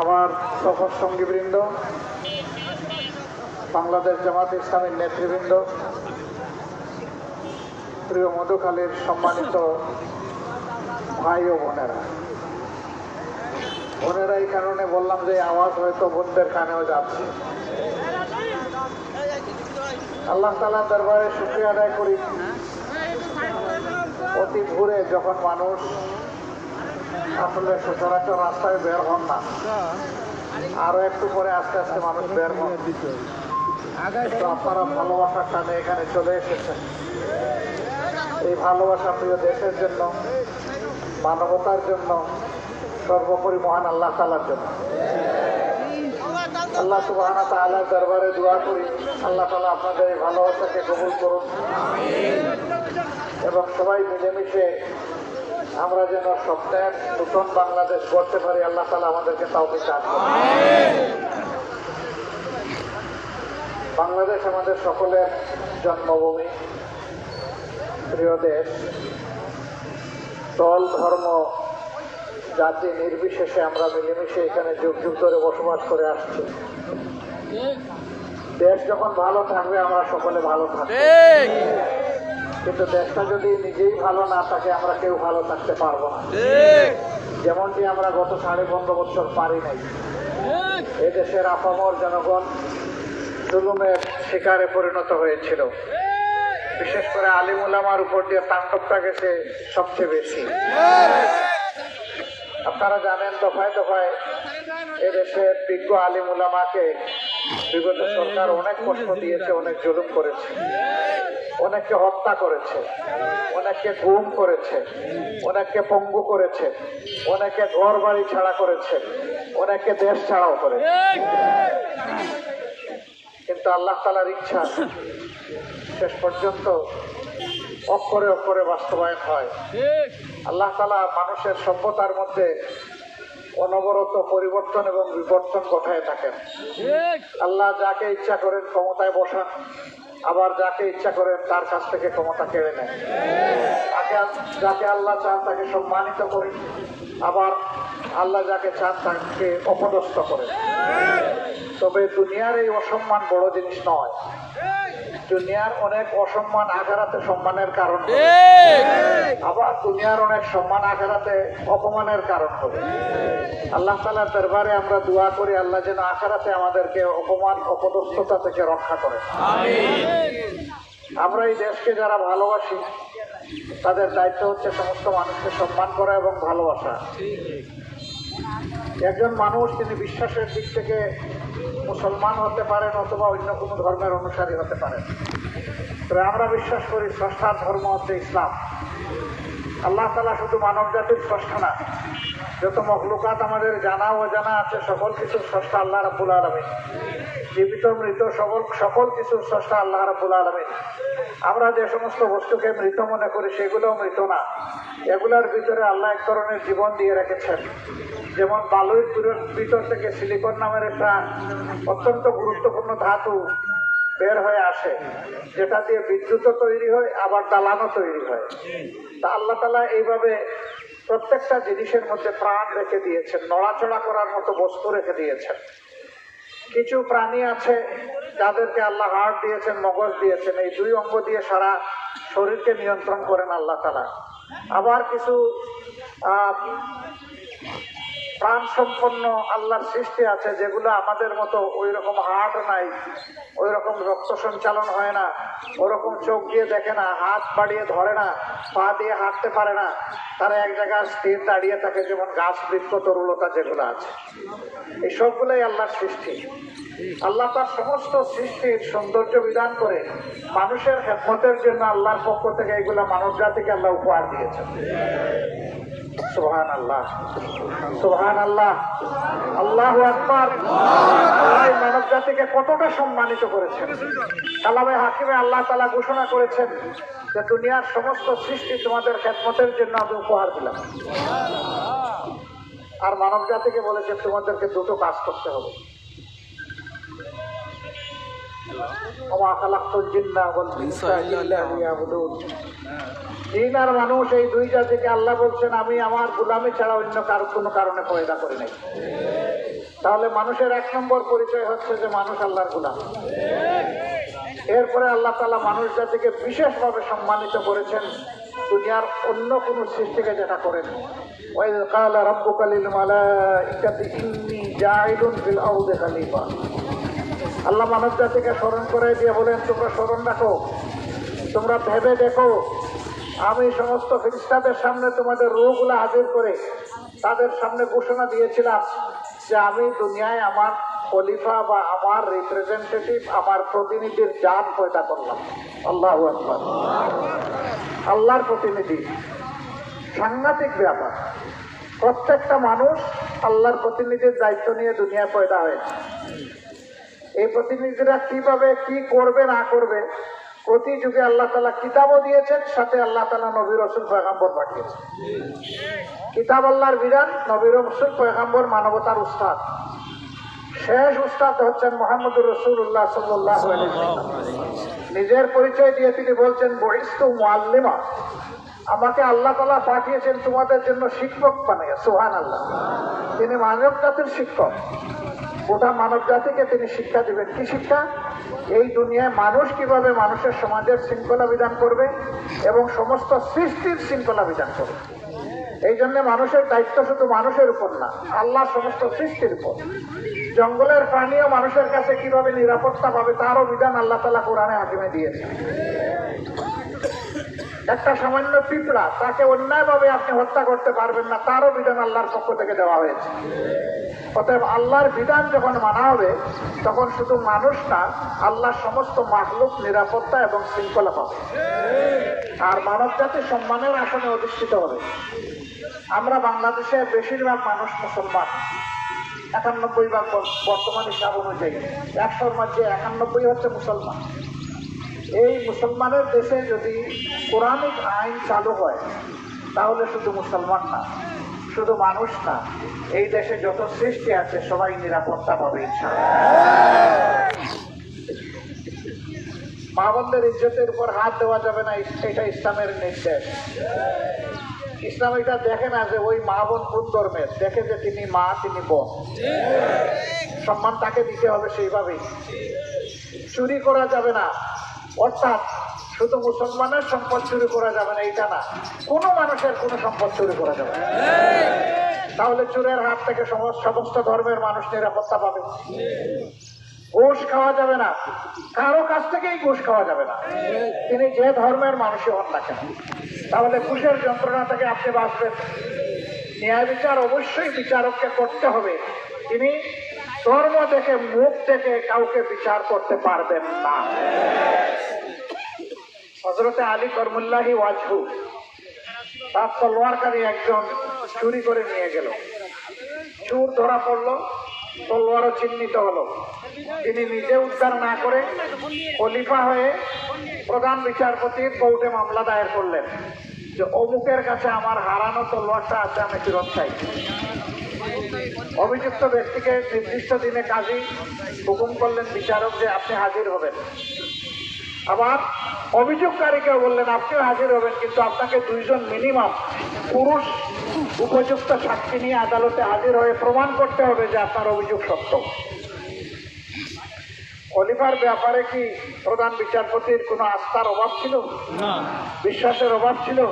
আমার সফর সঙ্গীবৃন্দ বাংলাদেশ জামাত ইসলামের নেতৃবৃন্দ, প্রিয় মধুখালীর সম্মানিত ভাই ও বোনেরা। বোনেরা এই কারণে বললাম যে আওয়াজ হয়তো বোনদের কানেও যাচ্ছে। আল্লাহ তালা দরবারে শুক্রিয়া আদায় করি। অতি ভোরে যখন মানুষ আসলে সচরাচর রাস্তায় বের হন না। আরও একটু পরে আস্তে আস্তে মানুষ বের হন। তো আপনারা ভালোবাসার টানে এখানে চলে এসেছেন। এই ভালোবাসা প্রিয় দেশের জন্য, মানবতার জন্য, সর্বোপরি মহান আল্লাহ তালার জন্য। আল্লাহ সুবাহানা তাআলার দরবারে দোয়া করি, আল্লাহ তালা আপনাদের এই ভালোবাসাকে কবুল করুন। এবং সবাই মিলেমিশে আমরা যেন স্বপ্নের নতুন বাংলাদেশ গড়তে পারি, আল্লাহ তালা আমাদেরকে তাও চান বাংলাদেশ আমাদের সকলের জন্মভূমি, প্রিয় দেশ। দল, ধর্ম, জাতি নির্বিশেষে আমরা মিলেমিশে এখানে যুগ যুগ ধরে বসবাস করে আসছি। দেশ যখন ভালো থাকবে, আমরা সকলে ভালো থাকব। কিন্তু দেশটা যদি নিজেই ভালো না থাকে আমরা কেউ ভালো থাকতে পারব না। যেমনটি আমরা গত সাড়ে পনেরো বছর পারি নাই। এ দেশের আপামর জনগণ জুলুমের শিকারে পরিণত হয়েছিল। বিশেষ করে আলিমুলামার উপর দিয়ে তাণ্ডবটা গেছে সবচেয়ে বেশি। আপনারা জানেন দফায় দফায় এদেশের বিজ্ঞ আলিমুলামাকে বিগত সরকার অনেক কষ্ট দিয়েছে অনেক জুলুম করেছে। অনেককে হত্যা করেছে অনেককে গুম করেছে অনেককে পঙ্গু করেছে অনেকে ঘর বাড়ি ছাড়া করেছে অনেককে দেশ ছাড়াও করেছে। কিন্তু আল্লাহ তালার ইচ্ছা, শেষ পর্যন্ত অক্ষরে অক্ষরে বাস্তবায়ন হয়। আল্লাহ তালা মানুষের সভ্যতার মধ্যে অনবরত পরিবর্তন এবং বিবর্তন ঘটায় থাকেন। আল্লাহ যাকে ইচ্ছা করেন ক্ষমতায় বসান। আবার যাকে ইচ্ছা করেন তার কাছ থেকে ক্ষমতা কেড়ে নেন। তাকে যাকে আল্লাহ চান তাকে সম্মানিত করেন আবার আল্লাহ যাকে চান তাকে অপদস্থ করেন তবে দুনিয়ার এই অসম্মান বড় জিনিস নয়। দুনিয়ার অনেক অসম্মান আঘারাতে সম্মানের কারণ হবে। আবার দুনিয়ার অনেক সম্মান আখারাতে অপমানের কারণ হবে। আল্লাহ তালার দরবারে আমরা দোয়া করি আল্লাহ যেন আখারাতে আমাদেরকে অপমান অপদস্থতা থেকে রক্ষা করে। আমরা এই দেশকে যারা ভালোবাসি তাদের দায়িত্ব হচ্ছে সমস্ত মানুষকে সম্মান করা এবং ভালোবাসা। একজন মানুষ তিনি বিশ্বাসের দিক থেকে মুসলমান হতে পারেন অথবা অন্য কোনো ধর্মের অনুসারী হতে পারেন। তবে আমরা বিশ্বাস করি স্রষ্টার ধর্ম হচ্ছে ইসলাম। আল্লাহ তালা শুধু মানব জাতির স্রষ্টা না যত মখলুকাত আমাদের জানা ও জানা আছে, সকল কিছুর স্রষ্টা আল্লাহ রাবুল আলমী জীবিত, মৃত, সকল সকল কিছুর স্রষ্টা আল্লাহ রাবুল আলমী আমরা যে সমস্ত বস্তুকে মৃত মনে করি, সেগুলোও মৃত না। এগুলোর ভিতরে আল্লাহ এক ধরনের জীবন দিয়ে রেখেছেন। যেমন বালুর ভিতর থেকে সিলিকন নামের একটা অত্যন্ত গুরুত্বপূর্ণ ধাতু বের হয়ে আসে, যেটা দিয়ে বিদ্যুৎও তৈরি হয়, আবার দালানও তৈরি হয়। তা আল্লাহ তালা এইভাবে প্রত্যেকটা জিনিসের মধ্যে প্রাণ রেখে দিয়েছেন, নড়াচড়া করার মতো বস্তু রেখে দিয়েছেন। কিছু প্রাণী আছে যাদেরকে আল্লাহ হার্ট দিয়েছেন, মগজ দিয়েছেন, এই দুই অঙ্গ দিয়ে সারা শরীরকে নিয়ন্ত্রণ করেন আল্লাহ তালা আবার কিছু প্রাণ সম্পন্ন আল্লাহর সৃষ্টি আছে, যেগুলো আমাদের মতো ওই রকম হার্ট নাই ওই রকম রক্ত সঞ্চালন হয় না, ওরকম চোখ দিয়ে দেখে না, হাত বাড়িয়ে ধরে না, পা দিয়ে হাঁটতে পারে না, তারা এক জায়গায় স্থির দাঁড়িয়ে থাকে, যেমন গাছ, বৃক্ষ, তরুলতা যেগুলো আছে। এই সবগুলোই আল্লাহর সৃষ্টি। আল্লাহ তার সমস্ত সৃষ্টির সৌন্দর্য বিধান করে মানুষের হেকমতের জন্য আল্লাহর পক্ষ থেকে এগুলো মানব জাতিকে আল্লাহ উপহার দিয়েছেন। আল্লাহ আল্লাহ মানব জাতিকে কতটা সম্মানিত করেছেন। হাকিমে আল্লাহ তালা ঘোষণা করেছেন যে দুনিয়ার সমস্ত সৃষ্টি তোমাদের খেদমতের জন্য আমি উপহার দিলাম। আর মানব জাতিকে বলেছে তোমাদেরকে দুটো কাজ করতে হবে। মানুষ এই দুই জাতিকে আল্লাহ বলছেন, আমি আমার গোলামি ছাড়া অন্য কারও কোনো কারণে পয়দা করি নাই। তাহলে মানুষের এক নম্বর পরিচয় হচ্ছে যে মানুষ আল্লাহর গোলাম। এরপরে আল্লাহ তালা মানুষ জাতিকে বিশেষভাবে সম্মানিত করেছেন। দুনিয়ার অন্য কোন সৃষ্টিকে যেটা করেন ওয়াইদ কালা রাব্বুকা লিল মালাইকাতি ইন্নী জাইলুন ফিল আরদি খলিফা। আল্লাহ মানব জাতিকে স্মরণ করে দিয়ে বলেন, তোমরা স্মরণ রাখো, তোমরা ভেবে দেখো, আমি সমস্ত ফিরিস্তাদের সামনে তোমাদের রোগগুলো হাজির করে তাদের সামনে ঘোষণা দিয়েছিলাম যে আমি দুনিয়ায় আমার খলিফা বা আমার রিপ্রেজেন্টেটিভ আমার প্রতিনিধির জান পয়দা করলাম। আল্লাহ আল্লাহর প্রতিনিধি। সাংঘাতিক ব্যাপার। প্রত্যেকটা মানুষ আল্লাহর প্রতিনিধির দায়িত্ব নিয়ে দুনিয়ায় পয়দা হয়েছে। এই প্রতিনিধিরা কীভাবে, কি করবে, না করবে, প্রতি যুগে আল্লাহ তালা কিতাবও দিয়েছেন, সাথে আল্লাহ তালা নবী রসুল পয়গাম্বর পাঠিয়েছেন। কিতাব আল্লাহর বিধান, নবী রসুল পয়গাম্বর মানবতার উস্তাদ। শেষ উস্তাদ হচ্ছেন মোহাম্মদুর রসুল্লাহ সাল্লাহ নিজের পরিচয় দিয়ে তিনি বলছেন বহিস্তু মুআল্লিমা। আমাকে আল্লাহ তালা পাঠিয়েছেন তোমাদের জন্য শিক্ষক বানিয়ে সুহান আল্লাহ তিনি মানব জাতির শিক্ষক। গোটা মানব জাতিকে তিনি শিক্ষা দিবেন। কি শিক্ষা? এই দুনিয়ায় মানুষ কীভাবে মানুষের সমাজের শৃঙ্খলা বিধান করবে এবং সমস্ত সৃষ্টির শৃঙ্খলা বিধান করবে? এই জন্য মানুষের দায়িত্ব শুধু মানুষের উপর না, আল্লাহ সমস্ত সৃষ্টির উপর। জঙ্গলের প্রাণীও মানুষের কাছে কীভাবে নিরাপত্তা পাবে তারও বিধান আল্লাহ তালা কোরআনে হাকিমে দিয়েছে একটা সামান্য পিঁপড়া, তাকে অন্যায়ভাবে আপনি হত্যা করতে পারবেন না, তারও বিধান আল্লাহর পক্ষ থেকে দেওয়া হয়েছে। অতএব আল্লাহর বিধান যখন মানা হবে, তখন শুধু মানুষ না, আল্লাহর সমস্ত মাহলুক নিরাপত্তা এবং শৃঙ্খলা পাবে। আর মানব জাতি সম্মানের আসনে অধিষ্ঠিত হবে। আমরা বাংলাদেশে বেশিরভাগ মানুষ মুসলমান। একানব্বই ভাগ বর- বর্তমান হিসাব অনুযায়ী। একশোর মধ্যে একানব্বই হচ্ছে মুসলমান। এই মুসলমানের দেশে যদি কোরআনিক আইন চালু হয়, তাহলে শুধু মুসলমান না, শুধু মানুষ না, এই দেশে যত সৃষ্টি আছে, সবাই নিরাপত্তা পাবে মা বোনদের ইজ্জতের উপর হাত দেওয়া যাবে না, এটা ইসলামের নির্দেশ। ইসলাম এটা দেখে না যে ওই মা বোন কোন ধর্মের, দেখে যে তিনি মা, তিনি বোন। সম্মান তাকে দিতে হবে সেইভাবেই। চুরি করা যাবে না অর্থাৎ শুধু মুসলমানের সম্পদ চুরি করা যাবে না, এইটা না। কোনো মানুষের কোনো সম্পদ চুরি করা যাবে না। তাহলে চুরের হাত থেকে সমস্ত ধর্মের মানুষ নিরাপত্তা পাবে। ঘুষ খাওয়া যাবে না। কারও কাছ থেকেই ঘুষ খাওয়া যাবে না। তিনি যে ধর্মের মানুষই হন না কেন। তাহলে ঘুষের যন্ত্রণা থেকে আপনি বাঁচবেন। ন্যায় বিচার অবশ্যই বিচারককে করতে হবে। তিনি ধর্ম দেখে মুখ থেকে কাউকে বিচার করতে পারবেন না। হজরতে আলী করমুল্লাহি ওয়াজহু, তার তলোয়ারকারী একজন চুরি করে নিয়ে গেল। চুর ধরা পড়ল, তলোয়ারও চিহ্নিত হলো। তিনি নিজে উদ্ধার না করে খলিফা হয়ে প্রধান বিচারপতির কোর্টে মামলা দায়ের করলেন যে, অমুকের কাছে আমার হারানো তলোয়ারটা আছে, আমি ফেরত চাই। অভিযুক্ত ব্যক্তিকে নির্দিষ্ট দিনে কাজী হুকুম করলেন বিচারক যে, আপনি হাজির হবেন। আবার অভিযোগকারীকেও বললেন আপনিও হাজির হবেন কিন্তু আপনাকে দুইজন মিনিমাম পুরুষ উপযুক্ত সাক্ষী নিয়ে আদালতে হাজির হয়ে প্রমাণ করতে হবে যে আপনার অভিযোগ সত্য। খলিফার ব্যাপারে কি প্রধান বিচারপতির কোনো আস্থার অভাব ছিল? বিশ্বাসের অভাব ছিল?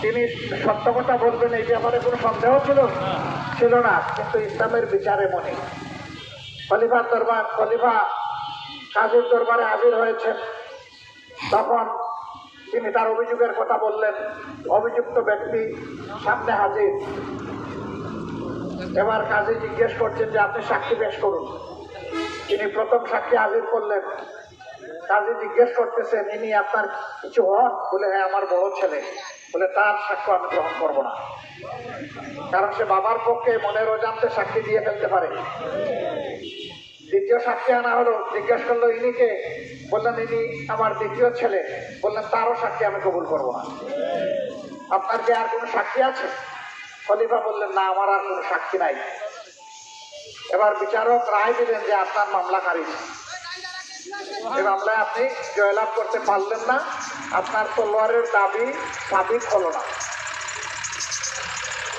তিনি সত্য কথা বলবেন এই ব্যাপারে কোনো সন্দেহ ছিল? ছিল না কিন্তু ইসলামের বিচারে মনে। খলিফার দরবার খলিফা কাজীর দরবারে হাজির হয়েছেন। তখন তিনি তার অভিযোগের কথা বললেন। অভিযুক্ত ব্যক্তি সামনে হাজির। এবার কাজে জিজ্ঞেস করছেন যে, আপনি সাক্ষী পেশ করুন। তিনি প্রথম সাক্ষী হাজির করলেন। কাজে জিজ্ঞেস করতেছেন, ইনি আপনার কিছু হন? বলে হ্যাঁ আমার বড় ছেলে। বলে, তার সাক্ষ্য আমি গ্রহণ করব না। কারণ সে বাবার পক্ষে মনের অজান্তে সাক্ষী দিয়ে ফেলতে পারে। দ্বিতীয় সাক্ষী আনা হলো। জিজ্ঞেস করল ইনিকে বললেন, ইনি আমার দ্বিতীয় ছেলে। বললেন, তারও সাক্ষী আমি কবুল করব না। আপনার কি আর কোনো সাক্ষী আছে? খলিফা বললেন, না, আমার আর কোনো সাক্ষী নাই। এবার বিচারক রায় দিলেন যে আপনার মামলা খারিজ। এই মামলায় আপনি জয়লাভ করতে পারলেন না। আপনার তলোয়ারের দাবি সাবিক হলো না।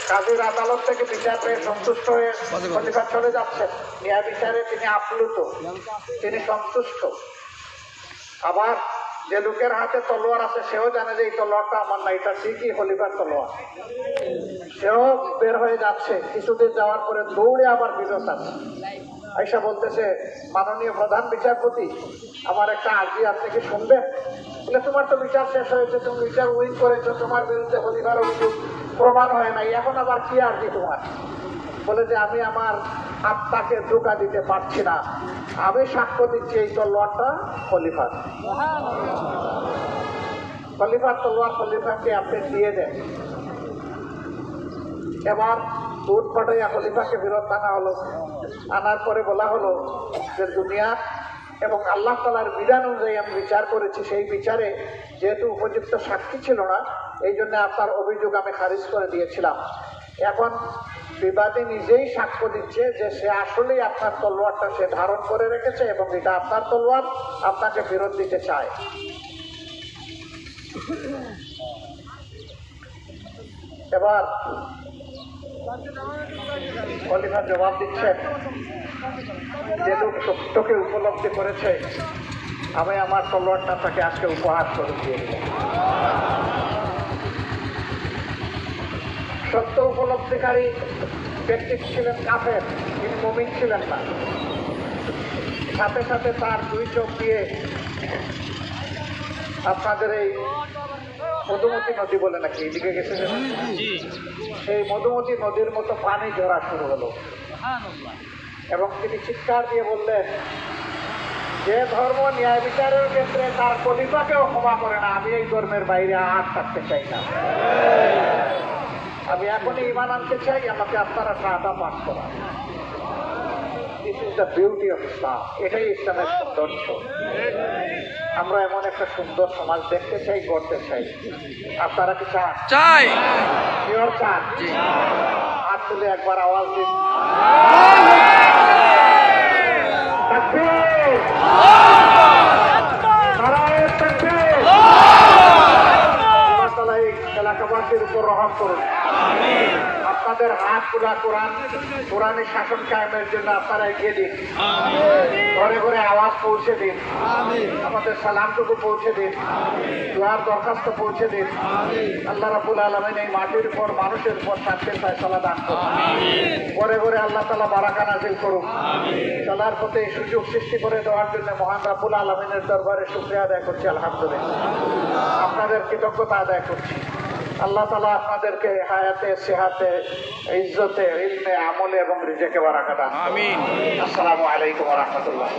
কাজীর আদালত থেকে বিচার পেয়ে সন্তুষ্ট হয়ে খলিফা চলে যাচ্ছেন ন্যায় বিচারে তিনি আপ্লুত। তিনি সন্তুষ্ট। আবার যে লোকের হাতে তলোয়ার আছে সেও জানে যে এই তলোয়ারটা আমার না। এটা ঠিকই খলিফার তলোয়ার। সেও বের হয়ে যাচ্ছে। কিছুদিন যাওয়ার পরে দৌড়ে আবার বিরত আছে। আইসা বলতেছে মাননীয় প্রধান বিচারপতি আমার একটা আর্জি আপনি কি শুনবেন? বলে তোমার তো বিচার শেষ হয়েছে। তুমি বিচার উইন করেছ। তোমার বিরুদ্ধে খলিফার অভিযোগ প্রমাণ হয় নাই, এখন আবার কি আর্জি তোমার বলে যে আমি আমার আত্মাকে ধোকা দিতে পারছি না। আমি সাক্ষ্য দিচ্ছি, এই তো তলোয়ারটা খলিফার। খলিফার তলোয়ার খলিফাকে আপনি দিয়ে দেন। এবার দুধ পাঠাইয়া খলিফাকে ফেরত আনা হলো। আনার পরে বলা হলো যে, দুনিয়া এবং আল্লাহ তালার বিধান অনুযায়ী আমি বিচার করেছি। সেই বিচারে যেহেতু উপযুক্ত সাক্ষী ছিল না এই জন্য আপনার অভিযোগ আমি খারিজ করে দিয়েছিলাম। এখন বিবাদী নিজেই সাক্ষ্য দিচ্ছে যে সে আসলেই আপনার তলোয়ারটা সে ধারণ করে রেখেছে এবং এটা আপনার তলোয়ার, আপনাকে ফেরত দিতে চায়। এবার খলিফা জবাব দিচ্ছেন যে লোক সত্যকে উপলব্ধি করেছে, আমি আমার তলোয়ারটা তাকে আজকে উপহার করে দিয়ে দিলাম। সত্য উপলব্ধিকারী ব্যক্তি ছিলেন কাফের তিনি মমিন ছিলেন না। সাথে সাথে তার দুই চোখ দিয়ে আপনাদের এই মধুমতি নদী বলে নাকি এদিকে গেছে যে? সেই মধুমতি নদীর মতো পানি ঝরা শুরু হলো। এবং তিনি চিৎকার দিয়ে বললেন যে ধর্ম ন্যায় বিচারের ক্ষেত্রে তার কলিপাকেও ক্ষমা করে না আমি এই ধর্মের বাইরে আর থাকতে চাই না। আমি এখনই ইমান আনতে চাই আমাকে আপনারা সাহায্য পাঠ করা this is the beauty of Islam এটাই ইসলামের সৌন্দর্য। আমরা এমন একটা সুন্দর সমাজ দেখতে চাই গড়তে চাই। আপনারা কি চান? চাই। চান? হাত তুলে একবার আওয়াজ দিন! নারায়ে তাকবীর! আল্লাহ তাআলা এই এলাকাবাসীর উপর রহম করুন। আপনাদের হাত খোলা কোরআন, কোরআনের শাসন কায়েমের জন্য আপনারা এগিয়ে দিন। ঘরে ঘরে আওয়াজ পৌঁছে দিন। আমাদের সালামটুকু পৌঁছে দিন। দোয়ার দরখাস্ত পৌঁছে দিন। আল্লাহ রাবুল আলমিন এই মাটির উপর, মানুষের উপর শান্তির ফয়সলা দান করুন। ঘরে ঘরে আল্লাহ তালা বারাকা নাজিল করুন। চলার পথে এই সুযোগ সৃষ্টি করে দেওয়ার জন্য মহান রাবুল আলমিনের দরবারে শুক্রিয়া আদায় করছি, আলহামদুলিল্লাহ। আপনাদের কৃতজ্ঞতা আদায় করছি। আল্লাহ তালা আপনাদেরকে হায়াতে সেহাতে ইজ্জতে ইলমে আমলে এবং রিজেকে বারাকা দান। আমিন। আসসালামু আলাইকুম রহমতুল্লাহ।